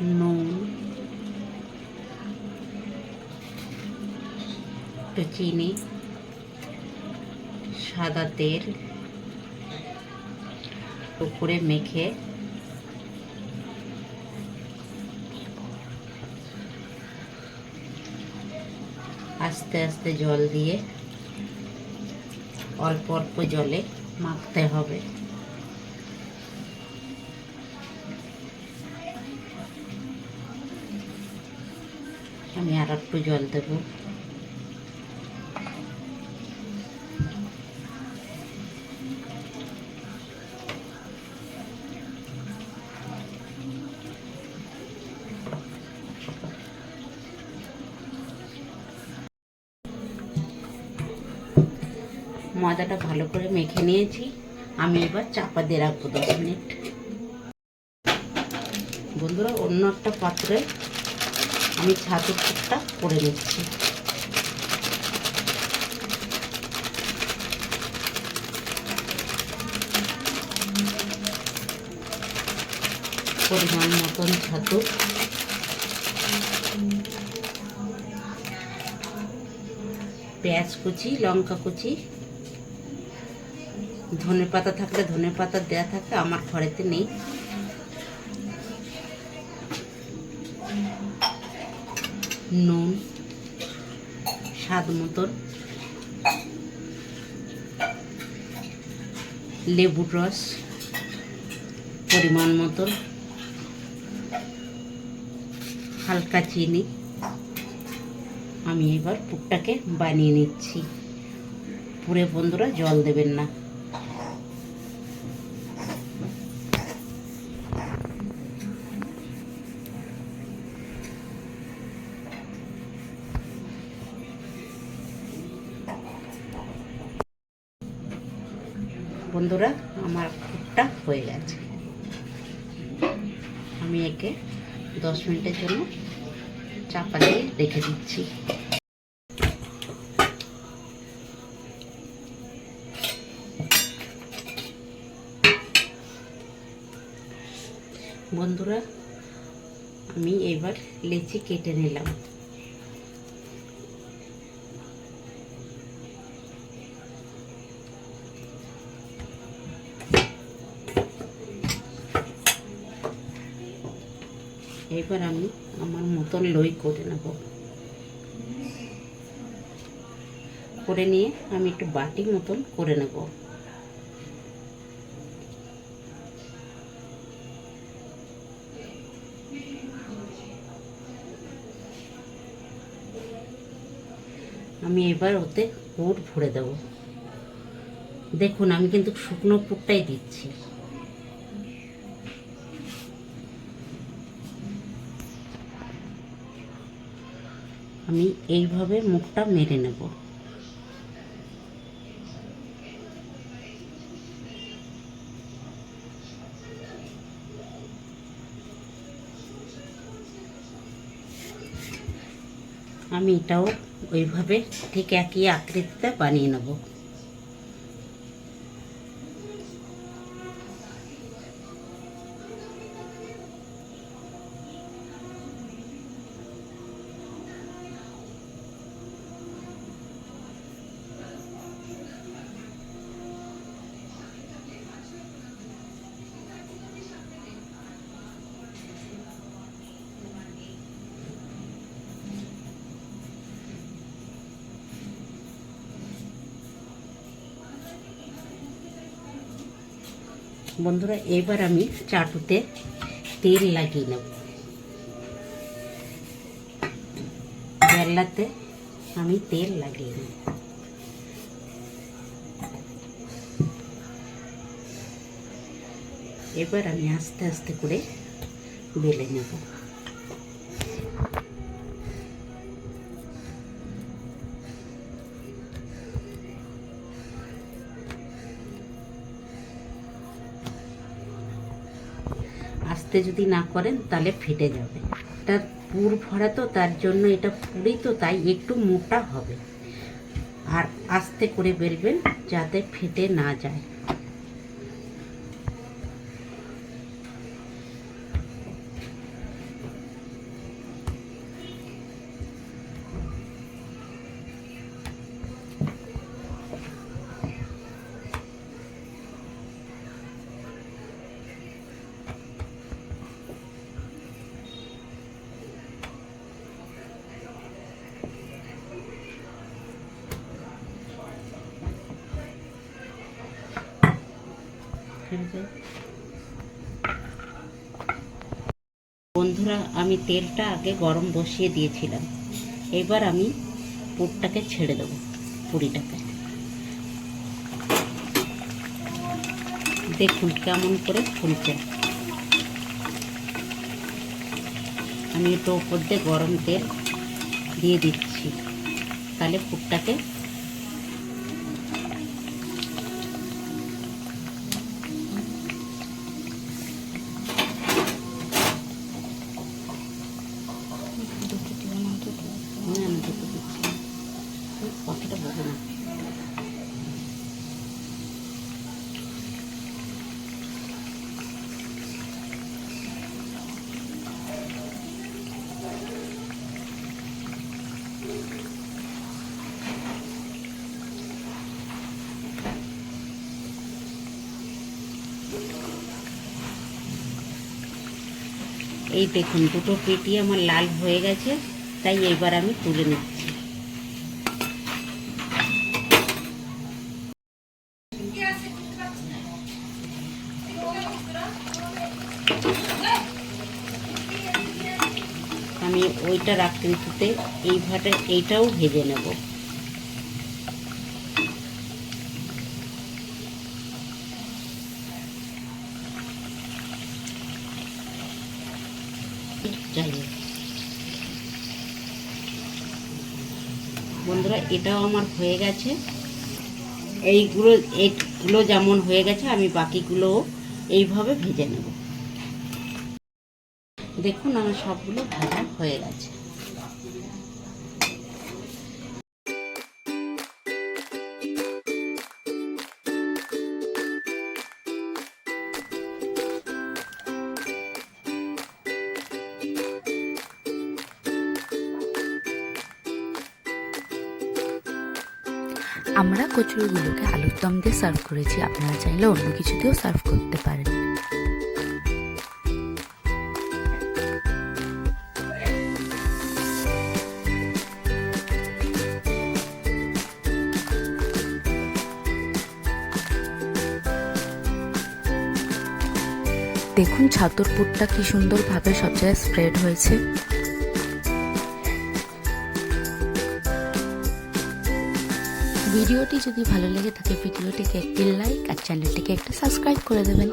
নুন একটু চিনি, সাদা তেল, উপরে মেখে আস্তে আস্তে জল দিয়ে অল্প অল্প জলে মাখতে হবে। আমি আর একটু জল দেবো। ময়দাটা ভালো করে মেখে নিয়েছি। আমি এবার চাপা দিয়ে রাখব দশ মিনিট। বন্ধুরা, অন্য একটা পাত্রে আমি ছাতুর পুরটা করে নিচ্ছি। পরিমাণ মতন ছাতু। পেঁয়াজ কুচি, লঙ্কা কুচি। ধনে পাতা থাকলে ধনে পাতা দেওয়া থাকে, আমার ঘরেতে নেই। নুন স্বাদ মতন লেবুর রস, পরিমাণ মতন হালকা চিনি। আমি এবার পুরটাকে বানিয়ে নিচ্ছি। পুরে বন্ধুরা জল দেবেন না। বন্ধুরা, আমার পুরটা হয়ে গেছে। আমি একে দশ মিনিটের জন্য চাপা দিয়ে রেখে দিচ্ছি। বন্ধুরা, আমি এবার লেচি কেটে নিলাম। এবার আমি আমার মতন লই করে নেব। করে নিয়ে আমি একটু বাটি মতন করে নেব। আমি এবার ওতে পুর ভরে দেব। দেখুন, আমি কিন্তু শুকনো পুরটাই দিচ্ছি। আমি এইভাবে মুখটা মেরে নেব। আমি এটাও ওইভাবে ঠিক একই আকৃতিতে বানিয়ে নেব। বন্ধুরা, এবার আমি চাটুতে তেল লাগিয়ে নেব। বেল্লাতে আমি তেল লাগিয়ে নেব। এবার আমি আস্তে আস্তে করে বেলে নেব। আস্তে যদি না করেন, তাহলে ফেটে যাবে। তার পুর ভরা তো, তার জন্য এটা পুরি তো, তাই একটু মোটা হবে। আর আস্তে করে বেরবেন যাতে ফেটে না যায়। বন্ধুরা, আমি তেলটা আগে গরম বসিয়ে দিয়েছিলাম। এবার আমি পুরটাকে ছেড়ে দেবো, পুরিটাকে। দেখুন কেমন করে ফুলছে। আমি একটু ওপর দিয়ে গরম তেল দিয়ে দিচ্ছি। তাহলে পুরটাকে না না দুটো দিচ্ছি না। ওই কথাটা বলব না এই দেখুন, দুটো পেটি আমার লাল হয়ে গেছে, তাই এবার আমি তুলে নিচ্ছি। আমি ওইটা রাখতে দিতে এইভাবে এইটাও ভেজে নেব। বন্ধুরা, এটাও আমার হয়ে গেছে। এইগুলো এইগুলো যেমন হয়ে গেছে, আমি বাকিগুলোও এইভাবে ভেজে নেব। দেখুন, আমার সবগুলো ভাজা হয়ে গেছে। আমরা কচুরিগুলোকে আলুর দম দিয়ে সার্ভ করেছি। আপনারা চাইলে অন্য কিছু দিয়েও সার্ভ করতে পারেন। দেখুন ছাতুর পুরটা কি সুন্দরভাবে সব জায়গায় স্প্রেড হয়েছে। ভিডিওটি যদি ভালো লেগে থাকে ভিডিওটিকে একটি লাইক আর চ্যানেলটিকে একটা সাবস্ক্রাইব করে দেবেন।